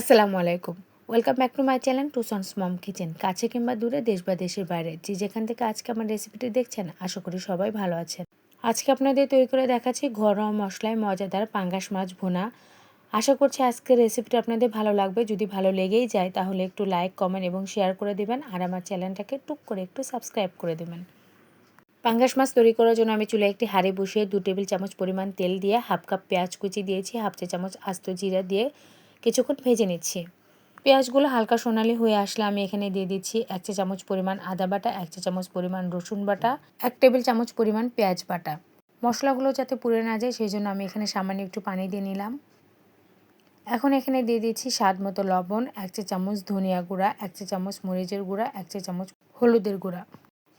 আসসালামু আলাইকুম। Welcome back to my channel two sons mom kitchen কাছে কিংবা দূরে, দেশ বা দেশের বাইরে। যে যেখান থেকে আজকে আমার রেসিপিটি দেখছেন, আশা করি সবাই ভালো আছেন। আজকে আপনাদের তৈরি করে দেখাচ্ছি ঘরোয়া মশলায় মজাদার পাঙ্গাস মাছ ভুনা। আশা করছি আজকের রেসিপিটি আপনাদের ভালো লাগবে। যদি ভালো লেগেই যায়, তাহলে একটু লাইক কমেন্ট এবং শেয়ার করে দেবেন। আর আমার চ্যানেলটাকে টুক করে একটু সাবস্ক্রাইব করে দেবেন। পাঙ্গাস মাছ তৈরি করার জন্য আমি চুলে একটি হাঁড়ি বসিয়ে দু টেবিল চামচ পরিমাণ তেল দিয়ে হাফ কাপ পেঁয়াজ কুচি দিয়েছি। হাফ চা চামচ আস্ত জিরা দিয়ে কিছুক্ষণ ভেজে নিচ্ছি। পেঁয়াজগুলো হালকা সোনালি হয়ে আসলে আমি এখানে দিয়ে দিচ্ছি এক চা চামচ পরিমাণ আদা বাটা, এক চা চামচ পরিমাণ রসুন বাটা, এক টেবিল চামচ পরিমাণ পেঁয়াজ বাটা। মশলাগুলো যাতে পুড়ে না যায় সেই জন্য আমি এখানে সামান্য একটু পানি দিয়ে নিলাম। এখন এখানে দিয়ে দিচ্ছি স্বাদ মতো লবণ, এক চা চামচ ধনিয়া গুঁড়া, এক চা চামচ মরিচের গুঁড়া, এক চা চামচ হলুদের গুঁড়া।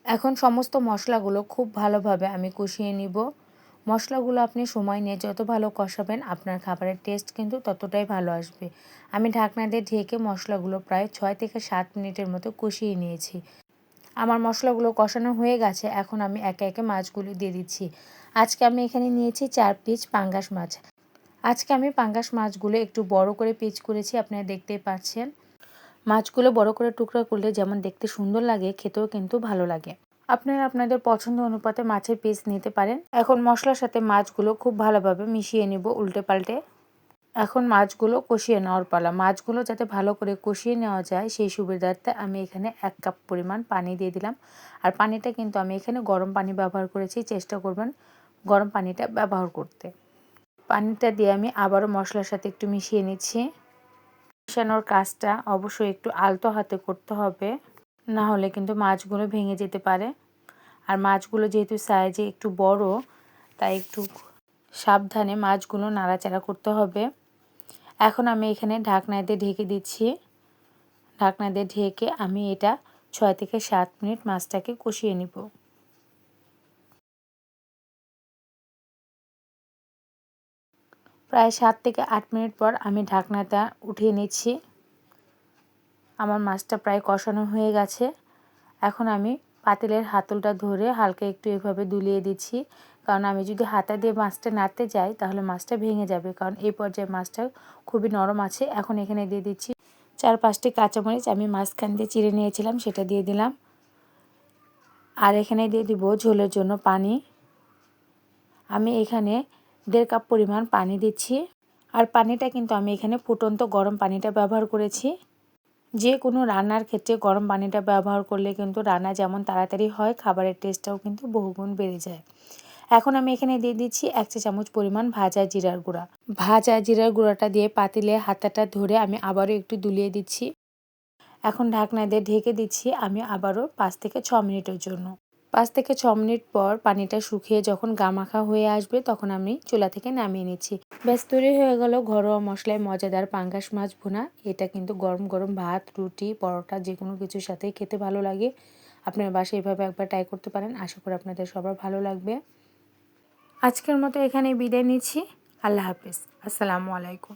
এখন সমস্ত মশলাগুলো খুব ভালোভাবে আমি কষিয়ে নিব। মশলাগুলো আপনি সময় নিয়ে যত ভালো কষাবেন, আপনার খাবারের টেস্ট কিন্তু ততটাই ভালো আসবে। আমি ঢাকনা দিয়ে ঢেকে মশলাগুলো প্রায় ছয় থেকে সাত মিনিটের মতো কষিয়ে নিয়েছি। আমার মশলাগুলো কষানো হয়ে গেছে, এখন আমি একে একে মাছগুলো দিয়ে দিচ্ছি। আজকে আমি এখানে নিয়েছি চার পিস পাঙ্গাস মাছ। আজকে আমি পাঙ্গাস মাছগুলো একটু বড় করে পিচ করেছি, আপনারা দেখতেই পাচ্ছেন। মাছগুলো বড় করে টুকরা করলে যেমন দেখতে সুন্দর লাগে, খেতেও কিন্তু ভালো লাগে। আপনারা আপনাদের পছন্দ অনুপাতে মাছের পিস নিতে পারেন। এখন মশলার সাথে মাছগুলো খুব ভালোভাবে মিশিয়ে নিব উল্টে পাল্টে। এখন মাছগুলো কষিয়ে নেওয়ার পালা। মাছগুলো যাতে ভালো করে কষিয়ে নেওয়া যায়, সেই সুবিধার্থে আমি এখানে এক কাপ পরিমাণ পানি দিয়ে দিলাম। আর পানিটা কিন্তু আমি এখানে গরম পানি ব্যবহার করেছি, চেষ্টা করবেন গরম পানিটা ব্যবহার করতে। পানিটা দিয়ে আমি আবারও মশলার সাথে একটু মিশিয়ে নিচ্ছি। মিশানোর কাজটা অবশ্যই একটু আলতো হাতে করতে হবে, না হলে কিন্তু মাছগুলো ভেঙে যেতে পারে। আর মাছগুলো যেহেতু সাইজে একটু বড়, তাই একটু সাবধানে মাছগুলো নাড়াচাড়া করতে হবে। এখন আমি এখানে ঢাকনা দিয়ে ঢেকে দিচ্ছি। ঢাকনা দিয়ে ঢেকে আমি এটা ছয় থেকে সাত মিনিট মাছটাকে কষিয়ে নিব। প্রায় সাত থেকে আট মিনিট পর আমি ঢাকনাটা উঠিয়ে নিচ্ছি। আমার মাছটা প্রায় কষানো হয়ে গেছে। এখন আমি পাতিলের হাতলটা ধরে হালকা একটু এভাবে দুলিয়ে দিচ্ছি। কারণ আমি যদি হাতা দিয়ে মাছটা নাড়তে যাই, তাহলে মাছটা ভেঙে যাবে। কারণ এই পর্যায়ে মাছটা খুবই নরম আছে। এখন এখানে দিয়ে দিচ্ছি চার পাঁচটি কাঁচামরিচ। আমি মাঝখান দিয়ে চিড়ে নিয়েছিলাম, সেটা দিয়ে দিলাম। আর এখানে দিয়ে দিব ঝোলের জন্য পানি। আমি এখানে দেড় কাপ পরিমাণ পানি দিচ্ছি। আর পানিটা কিন্তু আমি এখানে ফুটন্ত গরম পানিটা ব্যবহার করেছি। যে কোনো রান্নার ক্ষেত্রে গরম পানিটা ব্যবহার করলে কিন্তু রান্না যেমন তাড়াতাড়ি হয়, খাবারের টেস্টটাও কিন্তু বহুগুণ বেড়ে যায়। এখন আমি এখানে দিয়ে দিচ্ছি এক চা চামচ পরিমাণ ভাজা জিরার গুঁড়া। ভাজা জিরার গুঁড়াটা দিয়ে পাতিলে হাতাটা ধরে আমি আবারও একটু দুলিয়ে দিচ্ছি। এখন ঢাকনা দিয়ে ঢেকে দিচ্ছি আমি আবারও পাঁচ থেকে ছ মিনিটের জন্য। পাঁচ থেকে ছ মিনিট পর পানিটা শুকিয়ে যখন গামাখা হয়ে আসবে, তখন আমি চুলা থেকে নামিয়ে নিচ্ছি। ব্যাস, তৈরি হয়ে গেল ঘরোয়া মশলায় মজাদার পাঙ্গাস মাছ ভুনা। এটা কিন্তু গরম গরম ভাত, রুটি, পরোটা, যে কোনো কিছুর সাথেই খেতে ভালো লাগে। আপনার বাসায় এভাবে একবার ট্রাই করতে পারেন। আশা করি আপনাদের সবার ভালো লাগবে। আজকের মতো এখানে বিদায় নিচ্ছি। আল্লাহ হাফিজ। আসসালামু আলাইকুম।